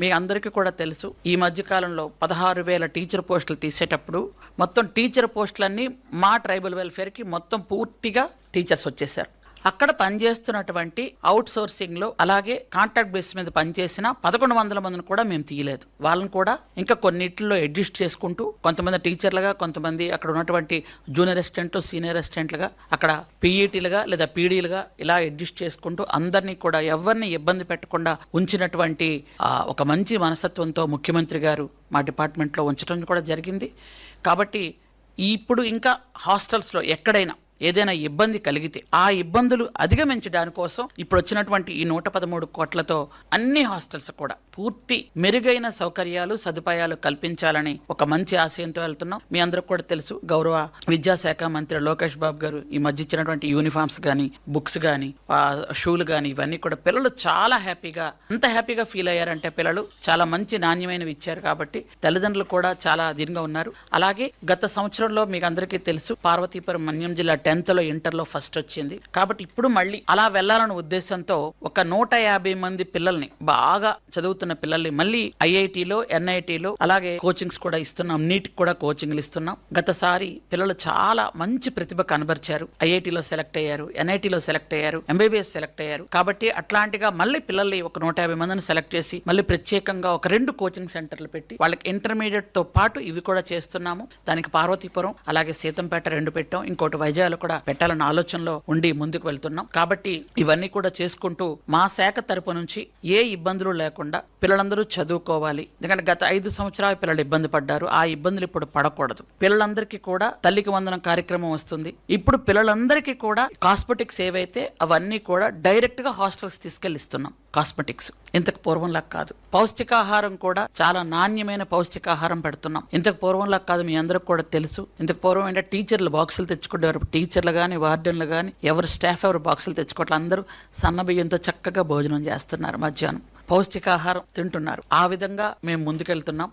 మీ అందరికీ కూడా తెలుసు ఈ మధ్యకాలంలో పదహారు వేల టీచర్ పోస్టులు తీసేటప్పుడు మొత్తం టీచర్ పోస్టులన్నీ మా ట్రైబల్ వెల్ఫేర్కి మొత్తం పూర్తిగా టీచర్స్ వచ్చేసారు అక్కడ పనిచేస్తున్నటువంటి అవుట్ సోర్సింగ్లో అలాగే కాంట్రాక్ట్ బేస్ మీద పనిచేసిన పదకొండు వందల మందిని కూడా మేము తీయలేదు. వాళ్ళని కూడా ఇంకా కొన్నిటిలో అడ్జస్ట్ చేసుకుంటూ కొంతమంది టీచర్లుగా కొంతమంది అక్కడ ఉన్నటువంటి జూనియర్ అసిస్టెంట్ సీనియర్ అసిస్టెంట్లుగా అక్కడ పీఈటీలుగా లేదా పీడీలుగా ఇలా అడ్జస్ట్ చేసుకుంటూ అందరినీ కూడా ఎవరిని ఇబ్బంది పెట్టకుండా ఉంచినటువంటి ఒక మంచి మనస్తత్వంతో ముఖ్యమంత్రి గారు మా డిపార్ట్మెంట్లో ఉంచడం కూడా జరిగింది. కాబట్టి ఇప్పుడు ఇంకా హాస్టల్స్లో ఎక్కడైనా ఏదైనా ఇబ్బంది కలిగితే ఆ ఇబ్బందులు అధిగమించడాని కోసం ఇప్పుడు వచ్చినటువంటి ఈ నూట పదమూడు కోట్లతో అన్ని హాస్టల్స్ కూడా పూర్తి మెరుగైన సౌకర్యాలు సదుపాయాలు కల్పించాలని ఒక మంచి ఆశయంతో వెళ్తున్నాం. మీ అందరికి కూడా తెలుసు గౌరవ విద్యాశాఖ మంత్రి లోకేష్ బాబు గారు ఈ మధ్య ఇచ్చినటువంటి యూనిఫామ్స్ కానీ బుక్స్ కానీ షూలు కానీ ఇవన్నీ కూడా పిల్లలు చాలా హ్యాపీగా అంత హ్యాపీగా ఫీల్ అయ్యారంటే పిల్లలు చాలా మంచి నాణ్యమైనవి ఇచ్చారు కాబట్టి తల్లిదండ్రులు కూడా చాలా అధీనంగా ఉన్నారు. అలాగే గత సంవత్సరంలో మీకు అందరికీ తెలుసు పార్వతీపురం మన్యం జిల్లా టెన్త్లో ఇంటర్లో ఫస్ట్ వచ్చింది. కాబట్టి ఇప్పుడు మళ్ళీ అలా వెళ్ళాలన్న ఉద్దేశంతో ఒక నూట యాభై మంది పిల్లల్ని బాగా చదువుతున్న పిల్లల్ని మళ్ళీ ఐఐటిలో ఎన్ఐటిలో అలాగే కోచింగ్స్ కూడా ఇస్తున్నాం. నీట్ కూడా కోచింగ్లు ఇస్తున్నాం. గతసారి పిల్లలు చాలా మంచి ప్రతిభ కనబరిచారు. ఐఐటిలో సెలెక్ట్ అయ్యారు ఎన్ఐటిలో సెలెక్ట్ అయ్యారు ఎంబీబీఎస్ సెలెక్ట్ అయ్యారు. కాబట్టి అట్లాంటిగా మళ్ళీ పిల్లల్ని ఒక నూట యాభై మందిని సెలెక్ట్ చేసి మళ్ళీ ప్రత్యేకంగా ఒక రెండు కోచింగ్ సెంటర్లు పెట్టి వాళ్ళకి ఇంటర్మీడియట్తో పాటు ఇవి కూడా చేస్తున్నాము. దానికి పార్వతీపురం అలాగే సీతంపేట రెండు పెట్టాం. ఇంకోటి వైజాగ్లో కూడా పెట్టాలన్న ఆలోచనలో ఉండి ముందుకు వెళ్తున్నాం. కాబట్టి ఇవన్నీ కూడా చేసుకుంటూ మా శాఖ తరపు నుంచి ఏ ఇబ్బందులు లేకుండా పిల్లలందరూ చదువుకోవాలి. ఎందుకంటే గత ఐదు సంవత్సరాలు పిల్లలు ఇబ్బంది పడ్డారు. ఆ ఇబ్బందులు ఇప్పుడు పడకూడదు. పిల్లలందరికీ కూడా తల్లికి వందనం కార్యక్రమం వస్తుంది. ఇప్పుడు పిల్లలందరికీ కూడా కాస్మెటిక్స్ ఏవైతే అవన్నీ కూడా డైరెక్ట్గా హాస్టల్స్ తీసుకెళ్ళిస్తున్నాం. కాస్మెటిక్స్. ఇంతకు పూర్వంలా కాదు. పౌష్టికాహారం కూడా చాలా నాణ్యమైన పౌష్టికాహారం పెడుతున్నాం. ఇంతకు పూర్వంలా కాదు మీ అందరికి కూడా తెలుసు. ఇంతకు పూర్వం ఏంటంటే టీచర్లు బాక్సులు తెచ్చుకుంటారు టీచర్లు కానీ వార్డెన్లు కానీ ఎవరు స్టాఫ్ ఎవరు బాక్సులు తెచ్చుకోవట్లేదు అందరూ సన్నబియ్యంతో చక్కగా భోజనం చేస్తున్నారు మధ్యాహ్నం. పౌష్టికాహారం తింటున్నారు. ఆ విధంగా మేము ముందుకెళ్తున్నాం.